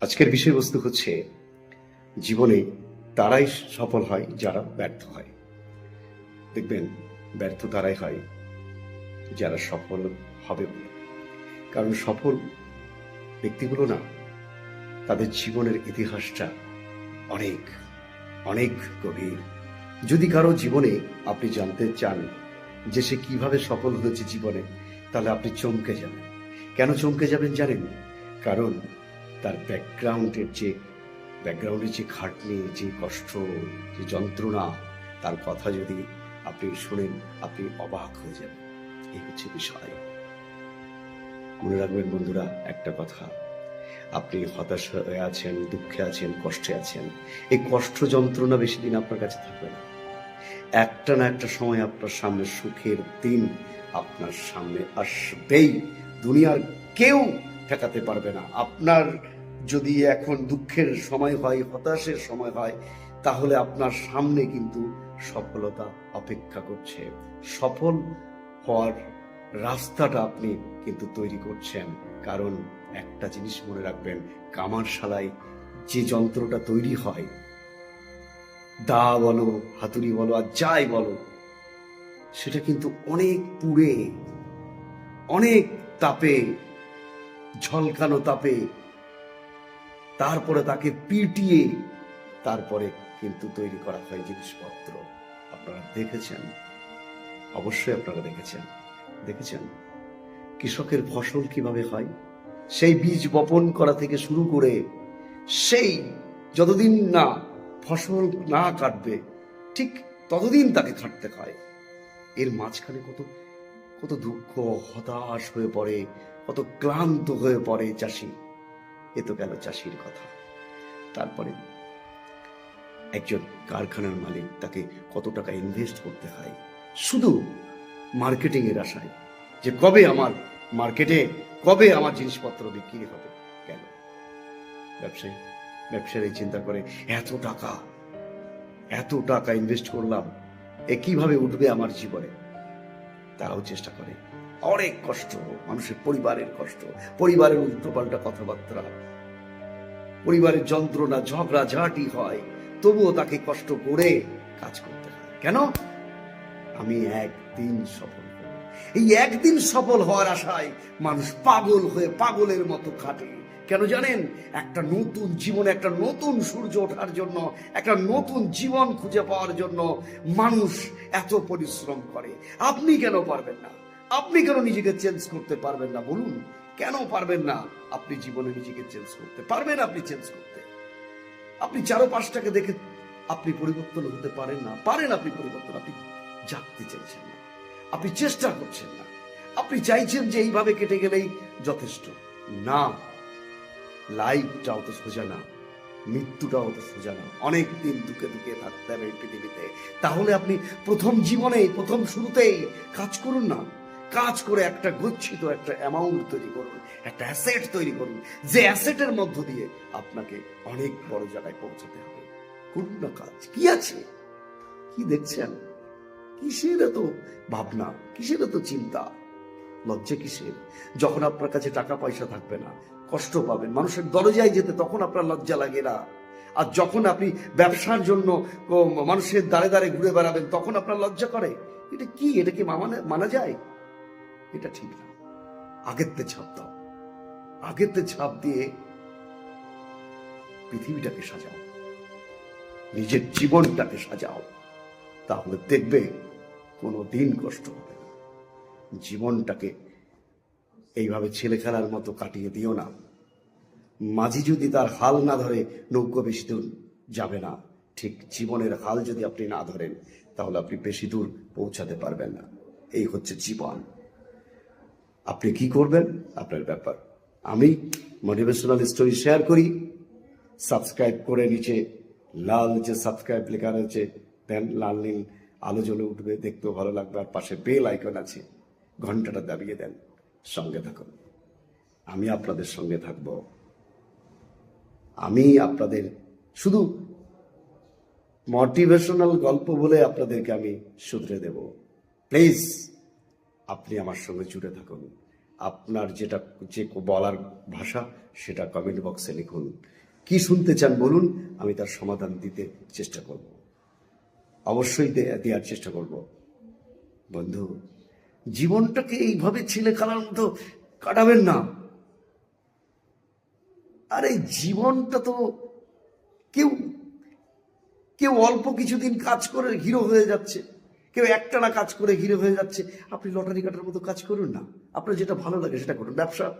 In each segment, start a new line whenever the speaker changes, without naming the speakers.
আজকের বিষয়বস্তু হচ্ছে, জীবনে তারাই সফল হয়, যারা ব্যর্থ হয়। দেখবেন, ব্যর্থ তারাই হয়, যারা সফল হবে বলে। কারণ সফল ব্যক্তিগুলো না, তাদের জীবনের ইতিহাসটা অনেক অনেক গভীর। যদি কারও জীবনে আপনি জানতে চান যে সে কীভাবে সফল হয়েছে জীবনে, তাহলে আপনি চমকে যাবেন। কেন চমকে যাবেন জানেন? কারণ তার ব্যাকগ্রাউন্ডের যে ব্যাকগ্রাউন্ডের যে খাটনি, যে কষ্ট, যে যন্ত্রণা, তার কথা যদি আপনি শুনেন, আপনি অবাক হয়ে যাবেন। এই হচ্ছে বিষয়। মনে রাখবেন বন্ধুরা, একটা কথা। আপনি হতাশ হয়ে আছেন, দুঃখে আছেন, কষ্টে আছেন, এই কষ্ট যন্ত্রণা বেশি দিন আপনার কাছে থাকবে না। একটা না একটা সময় আপনার সামনে সুখের দিন আপনার সামনে আসবেই। দুনিয়ার কেউ ঠেকাতে পারবে না। আপনার যদি এখন দুঃখের সময় হয়, হতাশের সময় হয়, তাহলে আপনার সামনে কিন্তু সফলতা অপেক্ষা করছে। সফল হওয়ার রাস্তাটা আপনি কিন্তু তৈরি করছেন। কারণ একটা জিনিস মনে রাখবেন, কামারশালায় যে যন্ত্রটা তৈরি হয়, দা বলো, হাতুড়ি বলো, আর যাই বলো, সেটা কিন্তু অনেক পুড়ে, অনেক তাপে ঝলকানো তাপে। তারপরে তাকে পিটিয়ে তারপরে কিন্তু তৈরি করা হয় জিনিসপত্র। আপনারা দেখেছেন? অবশ্যই আপনারা দেখেছেন। দেখেছেন? কৃষকের ফসল কীভাবে হয়? সেই বীজ বপন করা থেকে শুরু করে সেই যতদিন না ফসল না কাটবে, ঠিক ততদিন তাকে খাটতে হয়। এর মাঝখানে কত কত দুঃখ, হতাশ হয়ে পড়ে, কত ক্লান্ত হয়ে পড়ে চাষি। এ তো গেল চাষির কথা। তারপরে একজন কারখানার মালিক তাকে কত টাকা ইনভেস্ট করতে হয়। শুধু মার্কেটিং এর আশায় যে কবে আমার মার্কেটে কবে আমার জিনিসপত্র বিক্রি হবে কেন ব্যবসায়ী ব্যবসায়ী চিন্তা করে, এত টাকা এত টাকা ইনভেস্ট করলাম, এ কীভাবে উঠবে আমার জীবনে? তারাও চেষ্টা করে। অনেক কষ্ট, মানুষের পরিবারের কষ্ট, পরিবারের উল্টোপাল্টা কথাবার্তা। পরিবারের যন্ত্রণা, ঝগড়া, ঝাঁটি হয়, তবুও তাকে কষ্ট করে কাজ করতে হয়। কেন? আমি একদিন সফল এই একদিন সফল হওয়ার আশায় মানুষ পাগল হয়ে পাগলের মতো খাটে। কেন জানেন? একটা নতুন জীবনে একটা নতুন সূর্য ওঠার জন্য, একটা নতুন জীবন খুঁজে পাওয়ার জন্য মানুষ এত পরিশ্রম করে। আপনি কেন পারবেন না? আপনি কেন নিজেকে চেঞ্জ করতে পারবেন না? বলুন, কেন পারবেন না? আপনি জীবনে নিজেকে চেঞ্জ করতে পারবেন আপনি চেঞ্জ করতে। আপনি চারো পাঁচটাকে দেখে আপনি পরিবর্তন হতে পারেন না। পারেন আপনি পরিবর্তন, আপনি জানতে চাইছেন না। আপনি চেষ্টা করছেন না। আপনি চাইছেন যে এইভাবে কেটে গেলেই যথেষ্ট। না। লাইফটা অত সোজা না মৃত্যুটা অত সোজা না। অনেক দিন দুঃখে দুঃখে থাকতে হবে পৃথিবীতে। তাহলে আপনি প্রথম জীবনে প্রথম শুরুতেই কাজ করুন না। কাজ করে একটা গচ্ছিত একটা অ্যামাউন্ট তৈরি করুন, একটা অ্যাসেট তৈরি করুন, যে অ্যাসেটের মধ্য দিয়ে আপনাকে অনেক বড় জায়গায় পৌঁছাতে হবে। করুন না কাজ। কি আছে? কি দেখছেন? কিসের এত ভাবনা? কিসের এত চিন্তা? লজ্জা কিসের? যখন আপনার কাছে টাকা পয়সা থাকবে না, কষ্ট পাবেন। মানুষের দরজায় যেতে, তখন আপনার লজ্জা লাগে না। আর যখন আপনি ব্যবসার জন্য মানুষের দাঁড়ে দাঁড়ে ঘুরে বেড়াবেন, তখন আপনার লজ্জা করে। এটা কি? এটা কি মানা যায়? এটা ঠিক না। আগেরতে ছাপ দাও। আগেরতে ছাপ দিয়ে পৃথিবীটাকে সাজাও। নিজের জীবনটাকে সাজাও। তাহলে দেখবে কোনো দিন কষ্ট হবে জীবনটাকে এইভাবে ছেলে খেলার মতো কাটিয়ে দিও না। মাঝি যদি তার হাল না ধরে নৌকো বেশি দূর যাবে না, ঠিক জীবনের হাল যদি আপনি না ধরেন, তাহলে আপনি বেশি দূর পৌঁছাতে পারবেন না। এই হচ্ছে জীবন। আপনি কি করবেন? আপনার ব্যাপার। আমি মোটিভেশনাল স্টোরি শেয়ার করি। সাবস্ক্রাইব করে নিচে লাল যে সাবস্ক্রাইব লেখা রয়েছে দেন লাল নীল আলো জ্বলে উঠবে, দেখতেও ভালো লাগবে, আর পাশে বেল আইকন আছে। ঘন্টাটা দাবিয়ে দেন, সঙ্গে থাকুন। আমি আপনাদের সঙ্গে থাকব। আমি আপনাদের শুধু মোটিভেশনাল গল্প বলে আপনাদেরকে আমি শুধরে দেব। প্লিজ, আপনি আমার সঙ্গে জুড়ে থাকুন। আপনার যেটা, যে বলার ভাষা, সেটা কমেন্ট বক্সে লিখুন। কি শুনতে চান বলুন, আমি তার সমাধান দিতে চেষ্টা করব। অবশ্যই দেওয়ার চেষ্টা করব। বন্ধু জীবনটাকে এইভাবে ছেলে খেলার মতো কাটাবেন না। আরে জীবনটা তো কেউ কেউ অল্প কিছুদিন কাজ করে হিরো হয়ে যাচ্ছে। কেউ একটানা কাজ করে হিরো হয়ে যাচ্ছে। আপনি লটারি কাটার মতো কাজ করুন না। আপনার যেটা ভালো লাগে সেটা করুন। ব্যবসা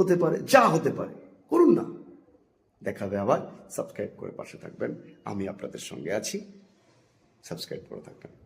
হতে পারে, যা হতে পারে, করুন না। দেখাবে আবার। সাবস্ক্রাইব করে পাশে থাকবেন। আমি আপনাদের সঙ্গে আছি। সাবস্ক্রাইব করে থাকবেন।